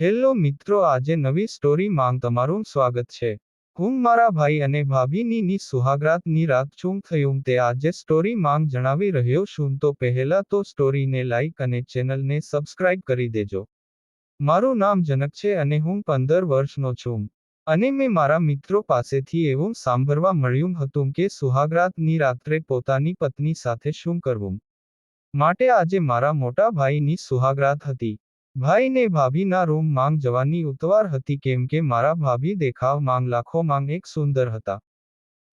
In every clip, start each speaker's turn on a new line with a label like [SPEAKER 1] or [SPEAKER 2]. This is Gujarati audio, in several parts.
[SPEAKER 1] હેલો મિત્રો, આજે નવી સ્ટોરી માંગ તમારું સ્વાગત છે. હું મારા ભાઈ અને ભાભીની ની સુહાગરાતની રાત શું થયું તે આજે સ્ટોરી માંગ જણાવી રહ્યો છું, તો પહેલા તો સ્ટોરીને લાઈક અને ચેનલને સબસ્ક્રાઇબ કરી દેજો. મારું નામ જનક છે અને હું પંદર વર્ષનો છું. અને મેં મારા મિત્રો પાસેથી એવું સાંભળવા મળ્યું હતું કે સુહાગરાતની રાત્રે પોતાની પત્ની સાથે શું કરવું. માટે આજે મારા મોટા ભાઈની સુહાગરાત હતી. ભાઈ ને ભાભીના રૂમ માંગ જવાની ઉતવાર હતી કેમ કે મારા ભાભી દેખાવ માંગ લાખો માંગ એક સુંદર હતા.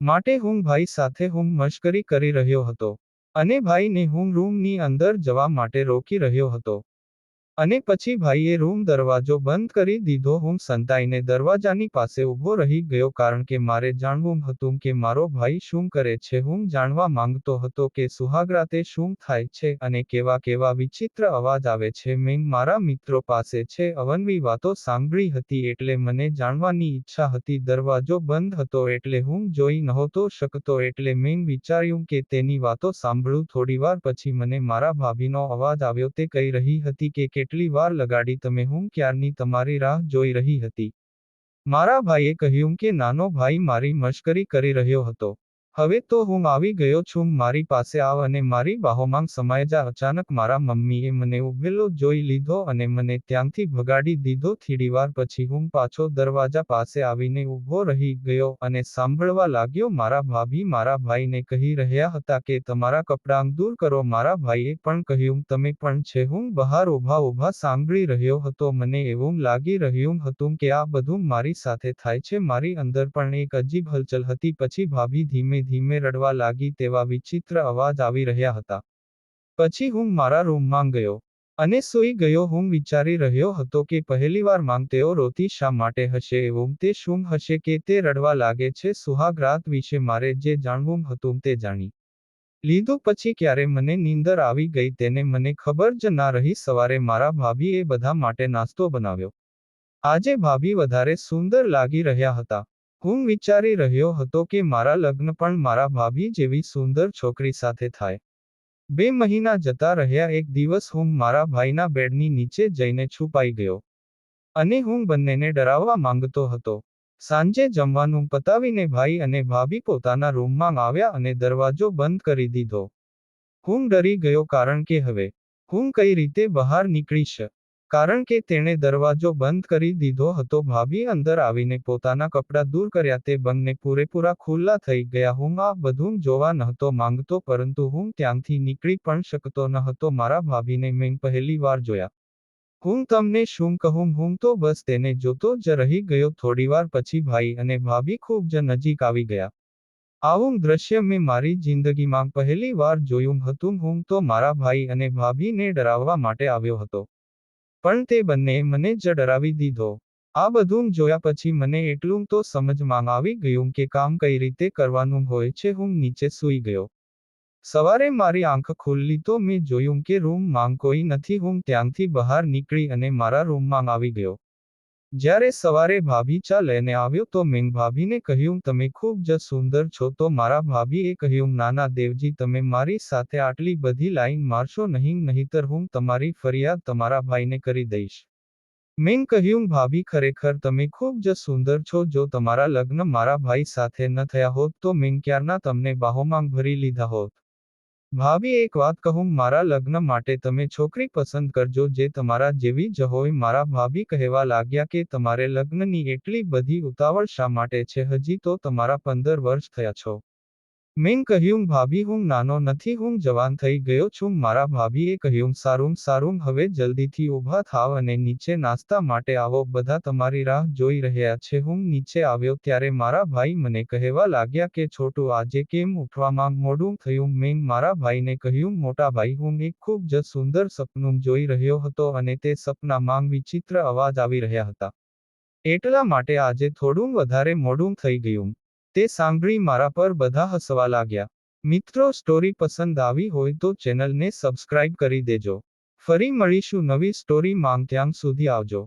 [SPEAKER 1] માટે હું ભાઈ સાથે હું મશ્કરી કરી રહ્યો હતો. અને ભાઈને હું રૂમની અંદર જવા માટે રોકી રહ્યો હતો. અને પછી ભાઈએ રૂમ દરવાજો બંધ કરી દીધો. હું સંતાઈને દરવાજાની પાસે ઊભો રહી ગયો કારણ કે મારે જાણવું હતું કે મારો ભાઈ શું કરે છે. હું જાણવા માંગતો હતો કે સુહાગરાતે શું થાય છે અને કેવા કેવા વિચિત્ર અવાજ આવે છે. મેં મારા મિત્રો પાસે છે. અવનવી વાતો સાંભળી હતી એટલે મને જાણવાની ઈચ્છા હતી. દરવાજો બંધ હતો એટલે હું જોઈ નહોતો શકતો એટલે મેં વિચાર્યું કે તેની વાતો સાંભળું. થોડીવાર પછી મને મારા ભાભીનો અવાજ આવ્યો. તે કહી રહી હતી કે કેટલી વાર લગાડી તમે હું ક્યારની તમારી રાહ જોઈ રહી હતી? મારા ભાઈએ કહ્યું કે નાનો ભાઈ મારી મશ્કરી કરી રહ્યો હતો. હવે તો હું આવી ગયો છું, મારી પાસે આવ અને મારી બાહોમાં સમાય જા. અચાનક મારા મમ્મીએ મને ઉભેલો જોઈ લીધો અને મને ત્યાંથી ભગાડી દીધો. થીડીવાર પછી હું પાછો દરવાજા પાસે આવીને ઊભો રહી ગયો અને સાંભળવા લાગ્યો, મારા ભાભી મારા ભાઈને કહી રહ્યા હતા કે તમારા કપડાં દૂર કરો. મારા ભાઈએ પણ કહ્યું, તમે પણ છે હું બહાર ઊભા ઊભા સાંભળી રહ્યો હતો. મને એવું લાગી રહ્યું હતું કે આ બધું મારી સાથે થાય છે. મારી અંદર પણ એક અજીબ હલચલ હતી. પછી ભાભી ધીમે ધીમે રડવા લાગી તેવા વિચિત્ર અવાજ આવી રહ્યા હતા. પછી હું મારા રૂમમાં ગયો અને સૂઈ ગયો. હું વિચારી રહ્યો હતો કે પહેલીવાર માંગ તેઓ રોતી શા માટે હશે એવું. તે શું હશે કે તે રડવા લાગે છે. સુહાગ રાત વિશે મારે જે જાણવું હતું તે જાણી. લીધું પછી ક્યારે મને નીંદર આવી ગઈ તેને મને ખબર જ ના રહી. સવારે મારા ભાભીએ બધા માટે નાસ્તો બનાવ્યો. આજે ભાભી વધારે સુંદર લાગી રહ્યા હતા. હું વિચારી રહ્યો હતો કે મારા લગ્ન પણ મારા ભાભી જેવી સુંદર છોકરી સાથે થાય. બે મહિના જતા રહ્યા, એક દિવસ હું મારા ભાઈના બેડની નીચે જઈને છુપાઈ ગયો. અને હું બંનેને ડરાવવા માંગતો હતો. સાંજે જમવાનું પતાવીને ભાઈ અને ભાભી પોતાના રૂમમાં આવ્યા અને દરવાજો બંધ કરી દીધો. હું ડરી ગયો કારણ કે હવે હું કઈ રીતે બહાર નીકળીશ? કારણ કે તેણે દરવાજો બંધ કરી દીધો હતો, ભાભી અંદર આવીને પોતાના કપડાં દૂર કર્યા, તે બંને પૂરેપૂરા ખુલ્લા થઈ ગયા. હું આ બધું જોવા નહોતો માંગતો, પરંતુ હું ત્યાંથી નીકળી પણ શકતો ન હતો મારા ભાભીને મેં પહેલી વાર જોયા. હું તમને શું કહું? હું તો બસ તેને જોતો જ રહી ગયો. થોડીવાર પછી ભાઈ અને ભાભી ખૂબ જ નજીક આવી ગયા. આવું દ્રશ્ય મેં મારી જિંદગીમાં પહેલી વાર જોયું હતું. હું તો મારા ભાઈ અને ભાભીને ડરાવવા માટે આવ્યો હતો. પણ તે બંને મને જ ડરાવી દીધો. આ બધું જોયા પછી મને એટલું તો સમજમાં આવી ગયું કે કામ કઈ રીતે કરવાનું હોય છે હું નીચે સૂઈ ગયો. સવારે મારી આંખ ખુલ્લી તો મેં જોયું કે રૂમમાં કોઈ નથી હું ત્યાંથી બહાર નીકળી અને મારા રૂમમાં આવી ગયો. જ્યારે સવારે ભાભી ચા લઈને આવ્યો તો મેં ભાભીને કહ્યું, તમે ખૂબ જ સુંદર છો. તો મારા ભાભીએ કહ્યું, નાના દેવજી, તમે મારી સાથે આટલી બધી લાઈન મારશો નહીં, નહીતર હું તમારી ફરિયાદ તમારા ભાઈને કરી દઈશ. મેં કહ્યું, ભાભી, ખરેખર તમે ખૂબ જ સુંદર છો. જો તમારા લગ્ન મારા ભાઈ સાથે ન થયા હોત તો મેં ક્યારના તમને બાહોમાં ભરી લીધા હોત? ભાભી, એક વાત કહું, મારા લગ્ન માટે તમે છોકરી પસંદ કરજો જે તમારા જેવી જ હોય. મારા ભાભી કહેવા લાગ્યા કે તમારે લગ્નની એટલી બધી ઉતાવળ શા માટે છે? હજી તો તમારા પંદર વર્ષ થયા છો. મેં કહ્યું, ભાભી, હું નાનો નથી, હું જવાન થઈ ગયો છું. મારા ભાભીએ કહ્યું, સારું સારું, હવે જલ્દીથી ઊભા થાવ અને નીચે નાસ્તા માટે આવો. બધા તમારી રાહ જોઈ રહ્યા છે. હું નીચે આવ્યો ત્યારે મારા ભાઈ મને કહેવા લાગ્યા કે, છોટું, આજે કેમ ઉઠવામાં મોડું થયું? મેં મારા ભાઈને કહ્યું, મોટા ભાઈ, હું એક ખૂબ જ સુંદર સપનું જોઈ રહ્યો હતો અને તે સપનામાં વિચિત્ર અવાજ આવી રહ્યા હતા. એટલા માટે આજે થોડું વધારે મોડું થઈ ગયું. તે સાંભળી મારા પર બધા હસવા લાગ્યા. મિત્રો સ્ટોરી પસંદ આવી હોય તો ચેનલને સબસ્ક્રાઇબ કરી દેજો. ફરી મળીશું નવી સ્ટોરી માંગ ત્યાં સુધી આવજો.